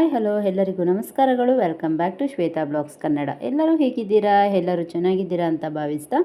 Hi, hello, ಎಲ್ಲರಿಗೂ ನಮಸ್ಕಾರಗಳು. Welcome back to Shweta blogs Kannada. ಎಲ್ಲರೂ ಹೇಗಿದ್ದೀರಾ? ಎಲ್ಲರೂ ಚೆನ್ನಾಗಿದ್ದೀರಾ ಅಂತ ಭಾವಿಸ್ತಾ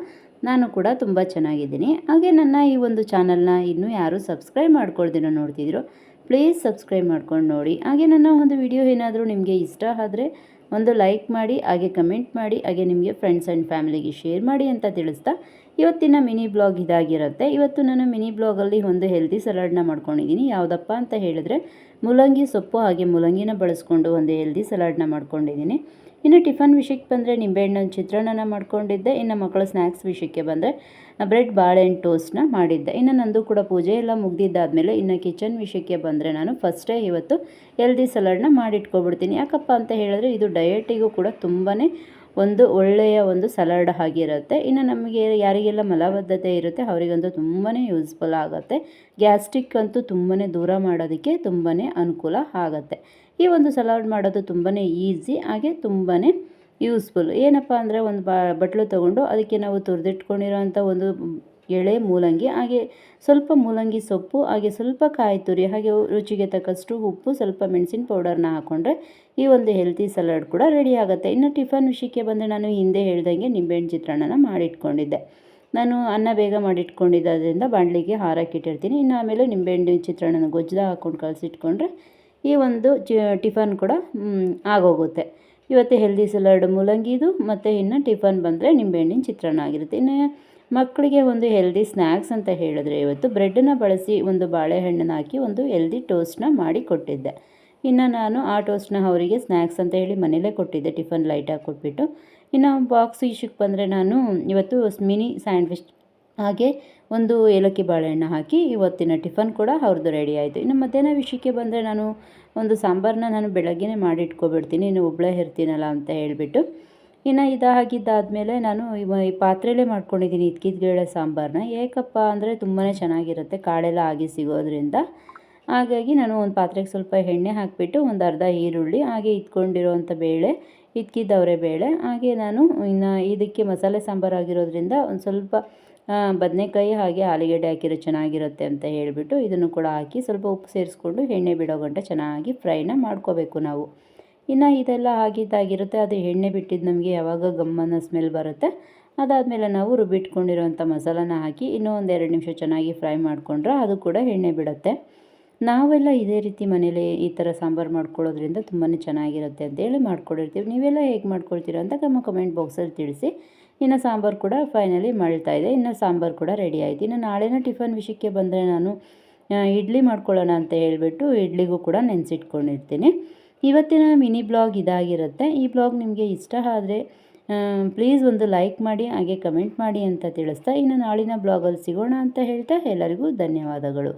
ನಾನು ಕೂಡ ತುಂಬ ಚೆನ್ನಾಗಿದ್ದೀನಿ. ಹಾಗೆ ನನ್ನ ಈ ಒಂದು ಚಾನಲ್ನ ಇನ್ನೂ ಯಾರೂ ಸಬ್ಸ್ಕ್ರೈಬ್ ಮಾಡ್ಕೊಳ್ದಿರೋ ನೋಡ್ತಿದ್ರು, ಪ್ಲೀಸ್ ಸಬ್ಸ್ಕ್ರೈಬ್ ಮಾಡ್ಕೊಂಡು ನೋಡಿ. ಹಾಗೆ ನನ್ನ ಒಂದು ವಿಡಿಯೋ ಏನಾದರೂ ನಿಮಗೆ ಇಷ್ಟ ಆದರೆ ಒಂದು ಲೈಕ್ ಮಾಡಿ, ಹಾಗೆ ಕಮೆಂಟ್ ಮಾಡಿ, ಹಾಗೆ ನಿಮಗೆ ಫ್ರೆಂಡ್ಸ್ ಆ್ಯಂಡ್ ಫ್ಯಾಮಿಲಿಗೆ ಶೇರ್ ಮಾಡಿ ಅಂತ ತಿಳಿಸ್ತಾ ಇವತ್ತಿನ ಮಿನಿ ಬ್ಲಾಗ್ ಇದಾಗಿರುತ್ತೆ. ಇವತ್ತು ನಾನು ಮಿನಿ ಬ್ಲಾಗಲ್ಲಿ ಒಂದು ಹೆಲ್ದಿ ಸಲಾಡ್ನ ಮಾಡ್ಕೊಂಡಿದ್ದೀನಿ. ಯಾವುದಪ್ಪ ಅಂತ ಹೇಳಿದ್ರೆ, ಮೂಲಂಗಿ ಸೊಪ್ಪು ಹಾಗೆ ಮೂಲಂಗಿನ ಬಳಸ್ಕೊಂಡು ಒಂದು ಹೆಲ್ದಿ ಸಲಾಡ್ನ ಮಾಡ್ಕೊಂಡಿದ್ದೀನಿ. ಇನ್ನು ಟಿಫನ್ ವಿಷಯಕ್ಕೆ ಬಂದರೆ ನಿಂಬೆಹಣ್ಣಿನ ಚಿತ್ರಾನ್ನನ ಮಾಡ್ಕೊಂಡಿದ್ದೆ. ಇನ್ನು ಮಕ್ಕಳ ಸ್ನ್ಯಾಕ್ಸ್ ವಿಷಯಕ್ಕೆ ಬಂದರೆ, ಬ್ರೆಡ್ ಬಾಳೆಹಣ್ಣು ಟೋಸ್ಟ್ನ ಮಾಡಿದ್ದೆ. ಇನ್ನು ನಂದು ಕೂಡ ಪೂಜೆ ಎಲ್ಲ ಮುಗ್ದಿದ್ದಾದಮೇಲೆ ಇನ್ನು ಕಿಚನ್ ವಿಷಯಕ್ಕೆ ಬಂದರೆ ನಾನು ಫಸ್ಟೇ ಇವತ್ತು ಹೆಲ್ದಿ ಸಲಾಡ್ನ ಮಾಡಿಟ್ಕೊಬಿಡ್ತೀನಿ. ಯಾಕಪ್ಪ ಅಂತ ಹೇಳಿದ್ರೆ, ಇದು ಡಯಟಿಗೂ ಕೂಡ ತುಂಬಾ ಒಂದು ಒಳ್ಳೆಯ ಒಂದು ಸಲಾಡ್ ಆಗಿರುತ್ತೆ. ಇನ್ನು ನಮಗೆ ಯಾರಿಗೆಲ್ಲ ಮಲಬದ್ಧತೆ ಇರುತ್ತೆ, ಅವರಿಗಂತೂ ತುಂಬಾ ಯೂಸ್ಫುಲ್ ಆಗುತ್ತೆ. ಗ್ಯಾಸ್ಟ್ರಿಕ್ ಅಂತೂ ತುಂಬಾ ದೂರ ಮಾಡೋದಕ್ಕೆ ತುಂಬಾ ಅನುಕೂಲ ಆಗುತ್ತೆ. ಈ ಒಂದು ಸಲಾಡ್ ಮಾಡೋದು ತುಂಬಾ ಈಸಿ, ಹಾಗೆ ತುಂಬಾ ಯೂಸ್ಫುಲ್. ಏನಪ್ಪ ಅಂದರೆ ಒಂದು ಬಟ್ಲು ತೊಗೊಂಡು ಅದಕ್ಕೆ ನಾವು ತುರಿದಿಟ್ಕೊಂಡಿರೋ ಒಂದು ಎಳೆ ಮೂಲಂಗಿ, ಹಾಗೆ ಸ್ವಲ್ಪ ಮೂಲಂಗಿ ಸೊಪ್ಪು, ಹಾಗೆ ಸ್ವಲ್ಪ ಕಾಯಿ ತುರಿ, ಹಾಗೆ ರುಚಿಗೆ ತಕ್ಕಷ್ಟು ಉಪ್ಪು, ಸ್ವಲ್ಪ ಮೆಣಸಿನ ಪೌಡರ್ನ ಹಾಕ್ಕೊಂಡ್ರೆ ಈ ಒಂದು ಹೆಲ್ತಿ ಸಲಾಡ್ ಕೂಡ ರೆಡಿ ಆಗುತ್ತೆ. ಇನ್ನು ಟಿಫನ್ ವಿಷಯಕ್ಕೆ ಬಂದರೆ ನಾನು ಹಿಂದೆ ಹೇಳ್ದಂಗೆ ನಿಂಬೆಹಣ್ಣು ಚಿತ್ರಾನ್ನನ ಮಾಡಿಟ್ಕೊಂಡಿದ್ದೆ. ನಾನು ಅನ್ನ ಬೇಗ ಮಾಡಿಟ್ಕೊಂಡಿದ್ದರಿಂದ ಬಾಣಲಿಗೆ ಹಾರಾಕಿಟ್ಟಿರ್ತೀನಿ ಇನ್ನು ಆಮೇಲೆ ನಿಂಬೆಹಣ್ಣಿನ ಚಿತ್ರಾನ್ನನ ಗೊಜ್ಜದ ಹಾಕ್ಕೊಂಡು ಕಲಸಿಟ್ಕೊಂಡ್ರೆ ಈ ಒಂದು ಚಿ ಟಿಫನ್ ಕೂಡ ಆಗೋಗುತ್ತೆ. ಇವತ್ತು ಹೆಲ್ದಿ ಸಲಾಡ್ ಮೂಲಂಗಿದು, ಮತ್ತು ಇನ್ನು ಟಿಫನ್ ಬಂದರೆ ನಿಂಬೆಹಣ್ಣಿನ ಚಿತ್ರಾನ್ನ ಆಗಿರುತ್ತೆ. ಇನ್ನು ಮಕ್ಕಳಿಗೆ ಒಂದು ಹೆಲ್ದಿ ಸ್ನ್ಯಾಕ್ಸ್ ಅಂತ ಹೇಳಿದ್ರೆ ಇವತ್ತು ಬ್ರೆಡ್ಡನ್ನು ಬಳಸಿ ಒಂದು ಬಾಳೆಹಣ್ಣನ್ನು ಹಾಕಿ ಒಂದು ಹೆಲ್ದಿ ಟೋಸ್ಟ್ನ ಮಾಡಿ ಕೊಟ್ಟಿದ್ದೆ. ಇನ್ನು ನಾನು ಆ ಟೋಸ್ಟ್ನ ಅವರಿಗೆ ಸ್ನ್ಯಾಕ್ಸ್ ಅಂತ ಹೇಳಿ ಮನೇಲೇ ಕೊಟ್ಟಿದ್ದೆ ಟಿಫನ್ ಲೈಟಾಗಿ ಕೊಟ್ಬಿಟ್ಟು. ಇನ್ನು ಬಾಕ್ಸ್ ಇಶ್ಯಕ್ಕೆ ಬಂದರೆ ನಾನು ಇವತ್ತು ಮಿನಿ ಸ್ಯಾಂಡ್ವಿಚ್ ಹಾಗೆ ಒಂದು ಏಲಕ್ಕಿ ಬಾಳೆಹಣ್ಣು ಹಾಕಿ ಇವತ್ತಿನ ಟಿಫನ್ ಕೂಡ ಅವ್ರದ್ದು ರೆಡಿ ಆಯಿತು. ಇನ್ನು ಮಧ್ಯಾಹ್ನ ವಿಷಯಕ್ಕೆ ಬಂದರೆ ನಾನು ಒಂದು ಸಾಂಬಾರನ್ನ ನಾನು ಬೆಳಗ್ಗೆನೇ ಮಾಡಿಟ್ಕೊಬಿಡ್ತೀನಿ, ಇನ್ನು ಒಬ್ಬಳೇ ಇರ್ತೀನಲ್ಲ ಅಂತ ಹೇಳಿಬಿಟ್ಟು. ಇನ್ನು ಇದಾಗಿದ್ದಾದಮೇಲೆ ನಾನು ಈ ಪಾತ್ರೆಯಲ್ಲೇ ಮಾಡ್ಕೊಂಡಿದ್ದೀನಿ ಇದ್ಕಿದ್ಗೇಳೆ ಸಾಂಬಾರನ್ನ ಏಕಪ್ಪ ಅಂದರೆ ತುಂಬಾ ಚೆನ್ನಾಗಿರುತ್ತೆ ಕಾಳೆಲ್ಲ ಆಗಿ ಸಿಗೋದ್ರಿಂದ. ಹಾಗಾಗಿ ನಾನು ಒಂದು ಪಾತ್ರೆಗೆ ಸ್ವಲ್ಪ ಎಣ್ಣೆ ಹಾಕಿಬಿಟ್ಟು ಒಂದು ಅರ್ಧ ಈರುಳ್ಳಿ, ಹಾಗೆ ಇಟ್ಕೊಂಡಿರೋವಂಥ ಬೇಳೆ ಇದ್ಕಿದ್ದವರೆ ಬೇಳೆ, ಹಾಗೆ ನಾನು ಇನ್ನು ಇದಕ್ಕೆ ಮಸಾಲೆ ಸಾಂಬಾರು ಆಗಿರೋದ್ರಿಂದ ಒಂದು ಸ್ವಲ್ಪ ಬದನೆಕಾಯಿ ಹಾಗೆ ಆಲೂಗಡ್ಡೆ ಹಾಕಿರೋ ಚೆನ್ನಾಗಿರುತ್ತೆ ಅಂತ ಹೇಳಿಬಿಟ್ಟು ಇದನ್ನು ಕೂಡ ಹಾಕಿ ಸ್ವಲ್ಪ ಉಪ್ಪು ಸೇರಿಸ್ಕೊಂಡು ಎಣ್ಣೆ ಬಿಡೋ ಗಂಟೆ ಚೆನ್ನಾಗಿ ಫ್ರೈನ ಮಾಡ್ಕೋಬೇಕು ನಾವು. ಇನ್ನು ಇದೆಲ್ಲ ಆಗಿದ್ದಾಗಿರುತ್ತೆ, ಅದು ಎಣ್ಣೆ ಬಿಟ್ಟಿದ್ದು ನಮಗೆ ಯಾವಾಗ ಗಮ್ಮನ ಸ್ಮೆಲ್ ಬರುತ್ತೆ. ಅದಾದಮೇಲೆ ನಾವು ರುಬ್ಬಿಟ್ಕೊಂಡಿರೋಂಥ ಮಸಾಲಾನ ಹಾಕಿ ಇನ್ನೂ ಒಂದು ಎರಡು ನಿಮಿಷ ಚೆನ್ನಾಗಿ ಫ್ರೈ ಮಾಡಿಕೊಂಡ್ರೆ ಅದು ಕೂಡ ಎಣ್ಣೆ ಬಿಡುತ್ತೆ. ನಾವೆಲ್ಲ ಇದೇ ರೀತಿ ಮನೇಲಿ ಈ ಥರ ಸಾಂಬಾರು ಮಾಡ್ಕೊಳ್ಳೋದ್ರಿಂದ ತುಂಬಾ ಚೆನ್ನಾಗಿರುತ್ತೆ ಅಂತೇಳಿ ಮಾಡ್ಕೊಂಡಿರ್ತೀವಿ. ನೀವೆಲ್ಲ ಹೇಗೆ ಮಾಡ್ಕೊಳ್ತೀರ ಅಂತ ನಮ್ಮ ಕಮೆಂಟ್ ಬಾಕ್ಸಲ್ಲಿ ತಿಳಿಸಿ. ಇನ್ನು ಸಾಂಬಾರು ಕೂಡ ಫೈನಲಿ ಮಳ್ತಾ ಇದೆ. ಇನ್ನು ಸಾಂಬಾರು ಕೂಡ ರೆಡಿ ಆಯಿತು. ಇನ್ನು ನಾಳೆನ ಟಿಫನ್ ವಿಷಯಕ್ಕೆ ಬಂದರೆ ನಾನು ಇಡ್ಲಿ ಮಾಡ್ಕೊಳ್ಳೋಣ ಅಂತ ಹೇಳಿಬಿಟ್ಟು ಇಡ್ಲಿಗೂ ಕೂಡ ನೆನೆಸಿಟ್ಕೊಂಡಿರ್ತೀನಿ. ಇವತ್ತಿನ ಮಿನಿ ಬ್ಲಾಗ್ ಇದಾಗಿರುತ್ತೆ. ಈ ಬ್ಲಾಗ್ ನಿಮಗೆ ಇಷ್ಟ ಆದರೆ ಪ್ಲೀಸ್ ಒಂದು ಲೈಕ್ ಮಾಡಿ, ಹಾಗೆ ಕಮೆಂಟ್ ಮಾಡಿ ಅಂತ ತಿಳಿಸ್ತಾ ಇನ್ನು ನಾಳಿನ ಬ್ಲಾಗಲ್ಲಿ ಸಿಗೋಣ ಅಂತ ಹೇಳ್ತಾ ಎಲ್ಲರಿಗೂ ಧನ್ಯವಾದಗಳು.